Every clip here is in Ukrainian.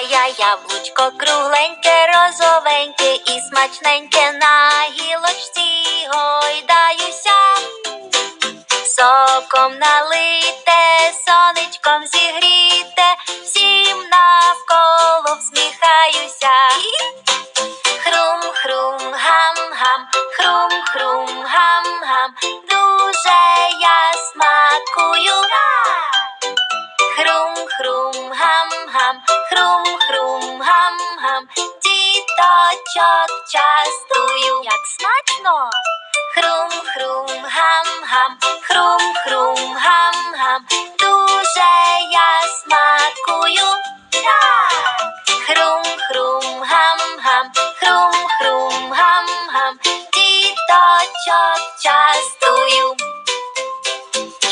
яблучко кругленьке, розовеньке і смачненьке на гілочці гойдаюся. Соком налите, сонечком зігріте, всім навколо всміхаюся. Хрум-хрум, гам-гам, хрум-хрум, гам-гам, дуже я смакую. Хрум-хрум, гам-гам, діточок частую. Як смачно! Хрум-хрум, гам-гам, хрум-хрум, гам-гам, дуже я смакую. Так! Хрум-хрум, гам-гам, хрум-хрум, гам-гам, діточок частую.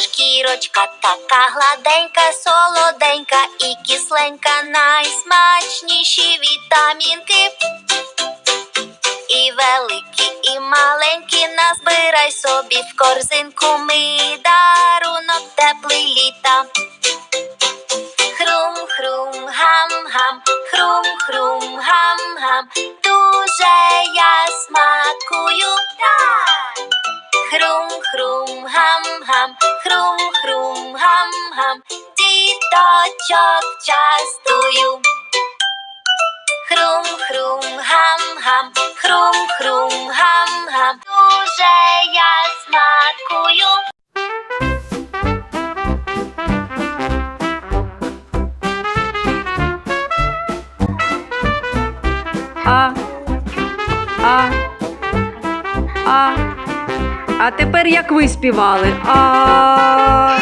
Шкірочка така гладенька, солоденька і кисленька, найсмачніші вітамінки. Великі, і маленькі, назбирай собі в корзинку ми дарунок теплий літа. Хрум-хрум, гам-гам, хрум-хрум, гам-гам, дуже я смакую. Хрум-хрум, гам-гам, хрум-хрум, гам-гам, діточок частую. Хрум-хрум, А. А. А. А тепер як ви співали? А.